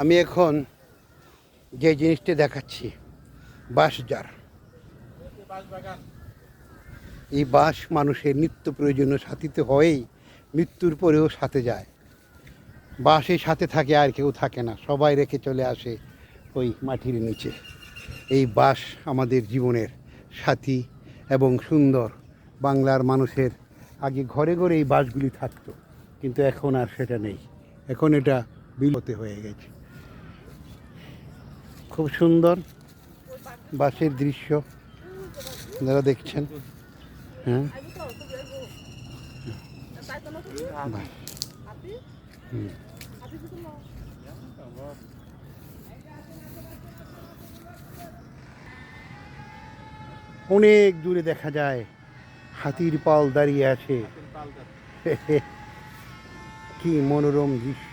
আমি এখন যে জিনিসটা দেখাচ্ছি বাঁশ জার এই বাঁশ মানুষের নিত্য প্রয়োজনীয় সাথীতে হয়েই মৃত্যুর পরেও সাথে যায়। বাঁশের সাথে থাকে আর কেউ থাকে না, সবাই রেখে চলে আসে ওই মাটির নিচে। এই বাঁশ আমাদের জীবনের সাথী এবং সুন্দর বাংলার মানুষের আগে ঘরে ঘরে এই বাঁশগুলি থাকতো, কিন্তু এখন আর সেটা নেই। এখন এটা বিলতে হয়ে গেছে। খুব সুন্দর বাসের দৃশ্য যারা দেখছেন। হ্যাঁ। অনেক দূরে দেখা যায়, হাতির পাল দাঁড়িয়ে আছে। কি মনোরম দৃশ্য।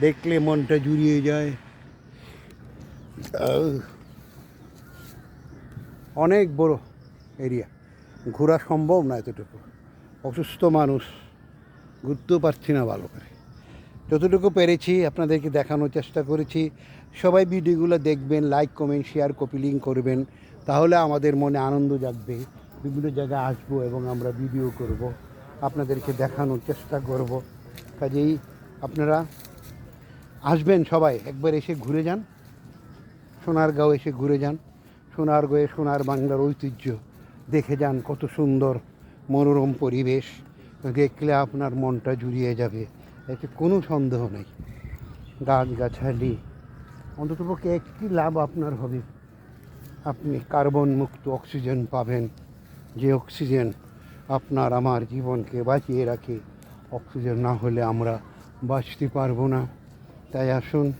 দেখলে মনটা জুড়িয়ে যায়। অনেক বড় এরিয়া। ঘোরা সম্ভব না এতটুকু। অসুস্থ মানুষ, ঘুরতেও পারছি না ভালো করে। যতটুকু পেরেছি আপনাদেরকে দেখানোর চেষ্টা করেছি। সবাই ভিডিওগুলো দেখবেন like comment share copy link করবেন। তাহলে আমাদের মনে আনন্দ জাগবে। বিভিন্ন জায়গায় আসব এবং আমরা ভিডিও করব। আপনাদেরকে দেখানোর চেষ্টা করব। কাজেই আপনারা আসবেন সবাই। একবার এসে ঘুরে যান। সোনারগাঁও এসে ঘুরে যান। সোনারগাঁয়ে সোনার বাংলার ঐতিহ্য। দেখে যান কত সুন্দর মনোরম পরিবেশ। দেখলে আপনার মনটা জুড়িয়ে যাবে। এতে কোনো সন্দেহ নেই। গাছগাছালি অন্ততপক্ষে একটি লাভ আপনার হবে। আপনি কার্বন মুক্ত অক্সিজেন পাবেন। যে অক্সিজেন আপনার আমার জীবনকে বাঁচিয়ে রাখে, অক্সিজেন না হলে আমরা বাঁচতে পারব না। তাই আসুন,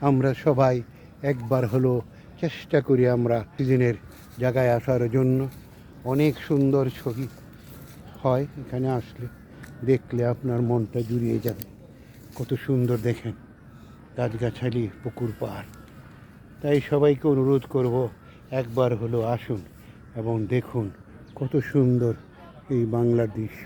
আমরা সবাই একবার হলো চেষ্টা করি আমরা অক্সিজেনের জায়গায় আসার জন্য। অনেক সুন্দর ছবি হয় এখানে আসলে, দেখলে আপনার মনটা জুড়িয়ে যাবে। কত সুন্দর দেখেন, গাছগাছালি, পুকুর পাহাড় তাই সবাইকে অনুরোধ করব, একবার হলো আসুন এবং দেখুন কত সুন্দর এই বাংলার দৃশ্য।